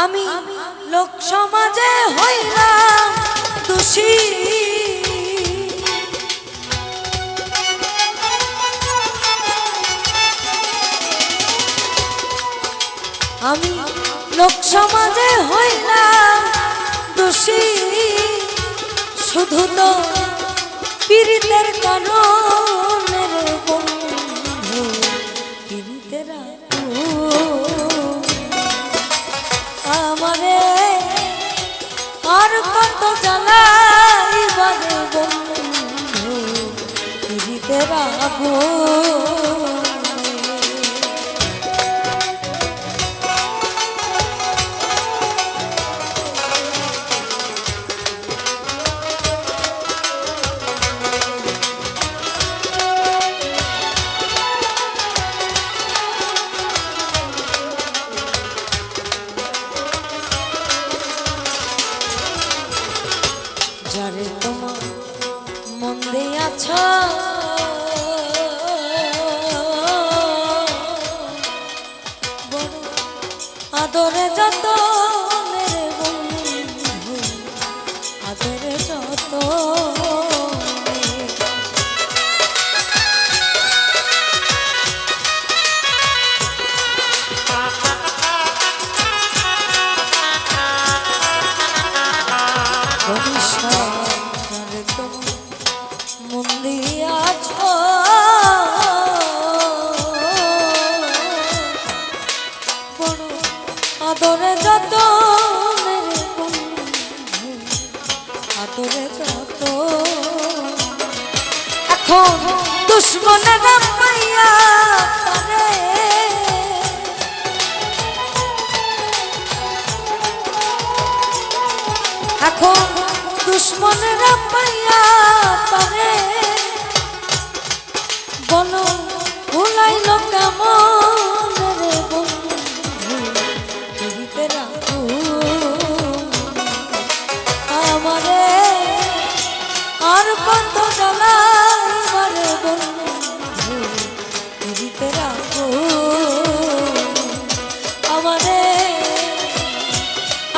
আমি লোক সমাজে হইলাম দোষী। আমি লোক সমাজে হইলাম দোষী। শুধু তো পীড়িতের কারণে রে বন্ধু পীড়িতের আমারে আর কত জ্বালাইবারে বন্ধু পীড়িতে রাখো আদরে যত আদরে যত। এখন দুশ্মনেরা পাইয়া দুশ্মনেরা পাইয়া পারে বলো ভুলাইল কেমন রে বন্ধু পীড়িতে রাখো আমারে আর কত জ্বালাইবারে বন্ধু রাখো আমারে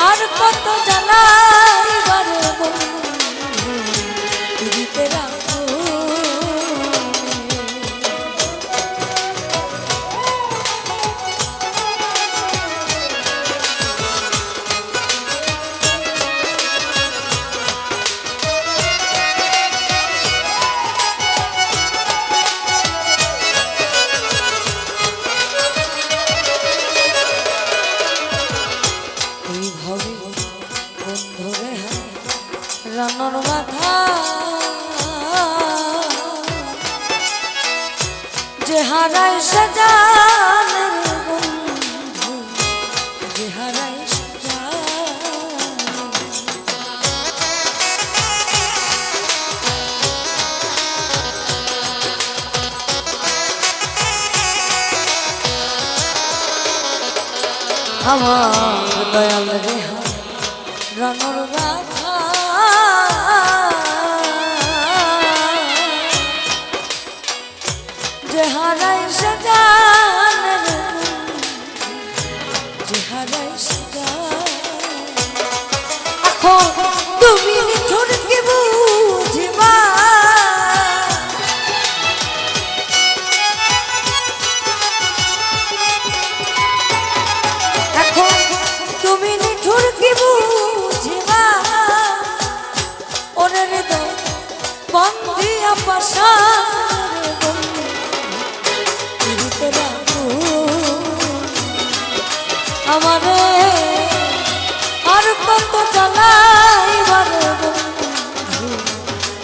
আর কত জ্বালাইবারে হারায় সে জানে রে বন্ধু যে হারায় আমার দয়াল রেহা রনর রাধা যে হারাই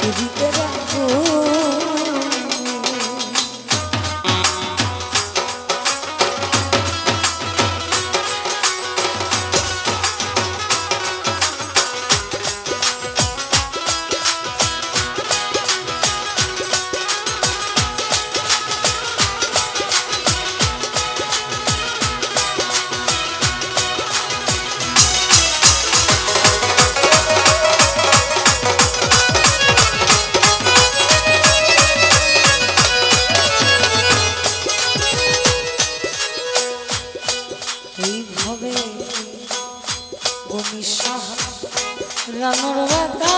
musique. তুমি সহ রানুর বাতা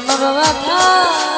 রান্নার ব্যথা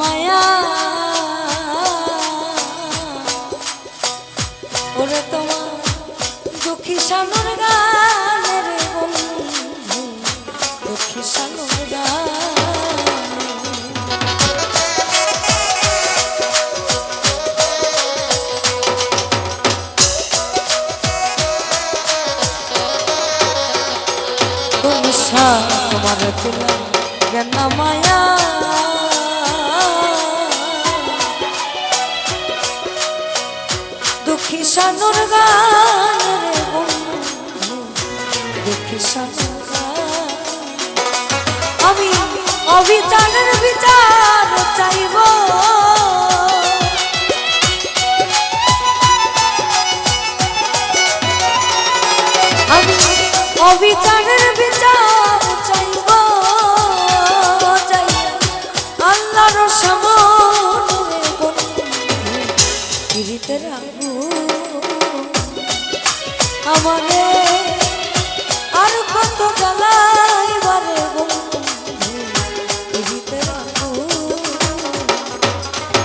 মায়া। ওরে তোমার দুঃখী সানুর গানের বন্ধু দুঃখী সানুর গান। তোমার পিলা জ্ঞান মায়া। সানুর গান রে বন্ধু দুঃখী সানুর গান। আমি অবিচারের বিচার চাইব। আমারে